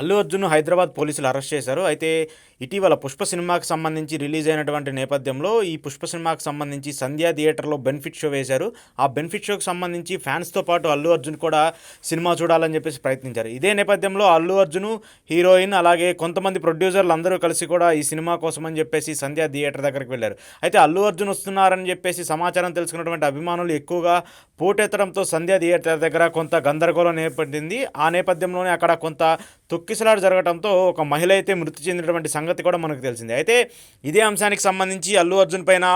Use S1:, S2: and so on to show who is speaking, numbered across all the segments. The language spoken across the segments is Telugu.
S1: అల్లు అర్జున్ హైదరాబాద్ పోలీసులు అరెస్ట్ చేశారు. అయితే ఇటీవల పుష్ప సినిమాకి సంబంధించి రిలీజ్ అయినటువంటి నేపథ్యంలో ఈ పుష్ప సినిమాకి సంబంధించి సంధ్యా థియేటర్లో బెనిఫిట్ షో వేశారు. ఆ బెనిఫిట్ షోకి సంబంధించి ఫ్యాన్స్తో పాటు అల్లు అర్జున్ కూడా సినిమా చూడాలని చెప్పేసి ప్రయత్నించారు. ఇదే నేపథ్యంలో అల్లు అర్జున్ హీరోయిన్ అలాగే కొంతమంది ప్రొడ్యూసర్లు అందరూ కలిసి కూడా ఈ సినిమా కోసం అని చెప్పేసి సంధ్యా థియేటర్ దగ్గరికి వెళ్ళారు. అయితే అల్లు అర్జున్ వస్తున్నారని చెప్పేసి సమాచారం తెలుసుకున్నటువంటి అభిమానులు ఎక్కువగా పోటెత్తడంతో సంధ్యా థియేటర్ దగ్గర కొంత గందరగోళం ఏర్పడింది. ఆ నేపథ్యంలోనే అక్కడ కొంత తొక్కిసలాట జరగడంతో ఒక మహిళ అయితే మృతి చెందినటువంటి సంగతి కూడా మనకు తెలిసింది. అయితే ఇదే అంశానికి సంబంధించి అల్లు అర్జున్ పైన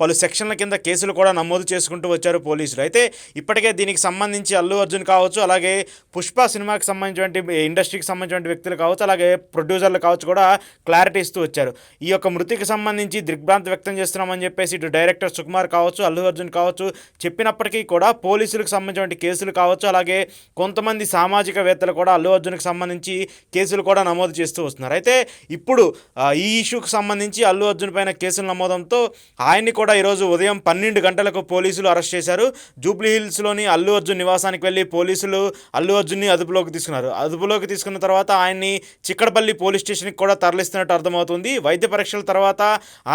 S1: పలు సెక్షన్ల కింద కేసులు కూడా నమోదు చేసుకుంటూ వచ్చారు పోలీసులు. అయితే ఇప్పటికే దీనికి సంబంధించి అల్లు అర్జున్ కావచ్చు అలాగే పుష్ప సినిమాకి సంబంధించినటువంటి ఇండస్ట్రీకి సంబంధించిన వ్యక్తులు కావచ్చు అలాగే ప్రొడ్యూసర్లు కావచ్చు కూడా క్లారిటీ ఇస్తూ వచ్చారు. ఈ యొక్క మృతికి సంబంధించి దిగ్భ్రాంతి వ్యక్తం చేస్తున్నామని చెప్పేసి ఇటు డైరెక్టర్ సుకుమార్ కావచ్చు అల్లు అర్జున్ కావచ్చు చెప్పినప్పటికీ కూడా పోలీసులకు సంబంధించిన కేసులు కావచ్చు అలాగే కొంతమంది సామాజికవేత్తలు కూడా అల్లు అర్జున్కి సంబంధించి కేసులు కూడా నమోదు చేస్తూ వస్తున్నారు. అయితే ఇప్పుడు ఈ ఇష్యూకి సంబంధించి అల్లు అర్జున్ పైన కేసులు నమోదంతో ఆయన్ని కూడా ఈరోజు ఉదయం పన్నెండు గంటలకు పోలీసులు అరెస్ట్ చేశారు. జూబ్లీ హిల్స్లోని అల్లు అర్జున్ నివాసానికి వెళ్ళి పోలీసులు అల్లు అర్జున్ని అదుపులోకి తీసుకున్నారు. అదుపులోకి తీసుకున్న తర్వాత ఆయన్ని చిక్కడపల్లి పోలీస్ స్టేషన్కి కూడా తరలిస్తున్నట్టు అర్థమవుతుంది. వైద్య పరీక్షల తర్వాత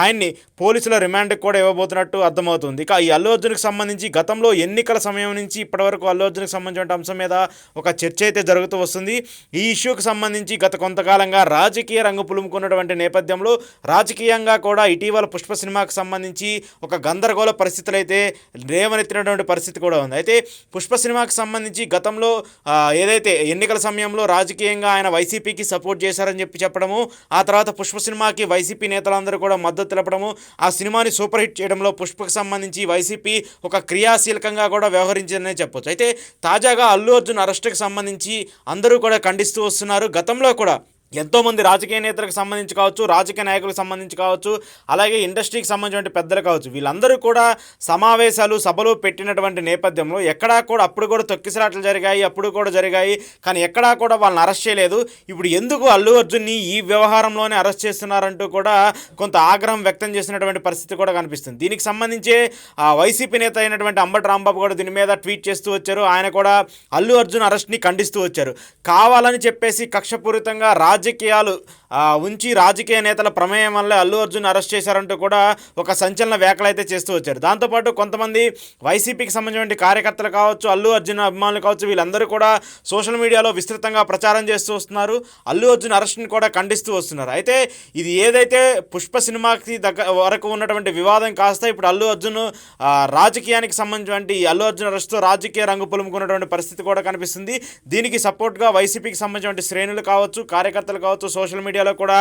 S1: ఆయన్ని పోలీసుల రిమాండ్కి కూడా ఇవ్వబోతున్నట్టు అర్థమవుతుంది. ఇక ఈ అల్లు అర్జున్కి సంబంధించి గతంలో ఎన్నికల సమయం నుంచి ఇప్పటివరకు అల్లు అర్జున్కి సంబంధించిన అంశం మీద ఒక చర్చ అయితే జరుగుతూ వస్తుంది. ఈ ఇష్యూకి సంబంధించి గత కొంతకాలంగా రాజకీయ రంగు పులుముకున్నటువంటి నేపథ్యంలో రాజకీయంగా కూడా ఇటీవల పుష్ప సినిమాకు సంబంధించి ఒక గందరగోళ పరిస్థితులు అయితే రేవనెత్తినటువంటి పరిస్థితి కూడా ఉంది. అయితే పుష్ప సినిమాకి సంబంధించి గతంలో ఏదైతే ఎన్నికల సమయంలో రాజకీయంగా ఆయన వైసీపీకి సపోర్ట్ చేశారని చెప్పి చెప్పడము ఆ తర్వాత పుష్ప సినిమాకి వైసీపీ నేతలందరూ కూడా మద్దతు తెలపడము ఆ సినిమాని సూపర్ హిట్ చేయడంలో పుష్పకు సంబంధించి వైసీపీ ఒక క్రియాశీలకంగా కూడా వ్యవహరించిందనే చెప్పొచ్చు. అయితే తాజాగా అల్లు అర్జున్ అరెస్ట్కి సంబంధించి అందరూ కూడా ఖండిస్తూ వస్తున్నారు. గతంలో కూడా ఎంతోమంది రాజకీయ నేతలకు సంబంధించి కావచ్చు రాజకీయ నాయకులకు సంబంధించి కావచ్చు అలాగే ఇండస్ట్రీకి సంబంధించిన పెద్దలు కావచ్చు. వీళ్ళందరూ కూడా సమావేశాలు సభలు పెట్టినటువంటి నేపథ్యంలో ఎక్కడా కూడా అప్పుడు కూడా తొక్కిసలాట్లు జరిగాయి అప్పుడు కూడా జరిగాయి. కానీ ఎక్కడా కూడా వాళ్ళని అరెస్ట్ చేయలేదు. ఇప్పుడు ఎందుకు అల్లు అర్జున్ని ఈ వ్యవహారంలోనే అరెస్ట్ చేస్తున్నారంటూ కూడా కొంత ఆగ్రహం వ్యక్తం చేసినటువంటి పరిస్థితి కూడా కనిపిస్తుంది. దీనికి సంబంధించే వైసీపీ నేత అయినటువంటి అంబటి రాంబాబు కూడా దీని మీద ట్వీట్ చేస్తూ వచ్చారు. ఆయన కూడా అల్లు అర్జున్ అరెస్ట్ని ఖండిస్తూ వచ్చారు. కావాలని చెప్పేసి కక్షపూరితంగా రాజకీయాలు ఉంచి రాజకీయ నేతల ప్రమేయం వల్ల అల్లు అర్జున్ అరెస్ట్ చేశారంటూ కూడా ఒక సంచలన వ్యాఖ్యలు అయితే చేస్తూ వచ్చారు. దాంతోపాటు కొంతమంది వైసీపీకి సంబంధించిన కార్యకర్తలు కావచ్చు అల్లు అర్జున్ అభిమానులు కావచ్చు వీళ్ళందరూ కూడా సోషల్ మీడియాలో విస్తృతంగా ప్రచారం చేస్తూ వస్తున్నారు. అల్లు అర్జున్ అరెస్ట్ని కూడా ఖండిస్తూ వస్తున్నారు. అయితే ఇది ఏదైతే పుష్ప సినిమాకి దగ్గర వరకు ఉన్నటువంటి వివాదం కాస్త ఇప్పుడు అల్లు అర్జున్ రాజకీయానికి సంబంధించినటువంటి ఈ అల్లు అర్జున్ అరెస్ట్తో రాజకీయ రంగు పులుముకున్నటువంటి పరిస్థితి కూడా కనిపిస్తుంది. దీనికి సపోర్ట్గా వైసీపీకి సంబంధించిన శ్రేణులు కావచ్చు కార్యకర్తలు కావచ్చు సోషల్ మీడియాలో కూడా